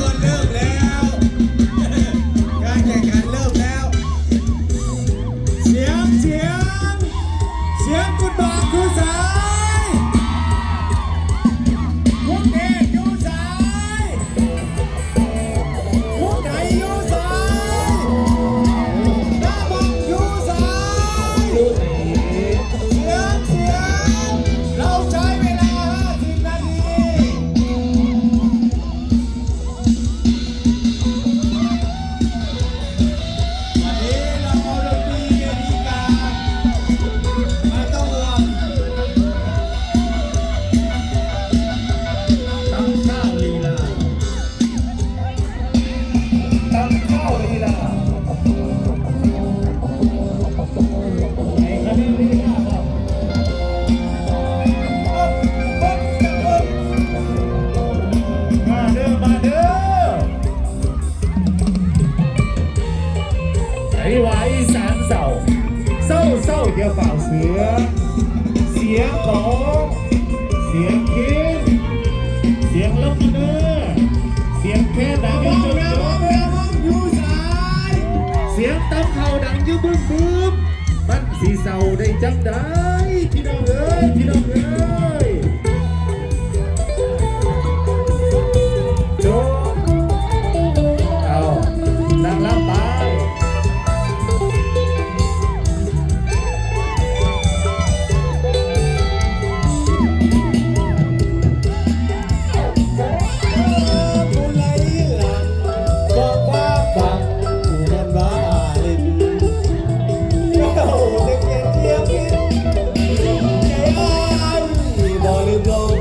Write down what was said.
everyone วิวาอีสานเศร้าเศร้าเศร้าเดี๋ยวเป่าเสือ เสียงของเสียงคิดเสียงลำเนื้อเสียงแค่ดังจุดจุดเสียงตำเขาดังยู่บึ้มบึ้นสีเศร้ได้จังได้พี่น้องเอ้ยพี่น้องเอ้ย Dolly Dog.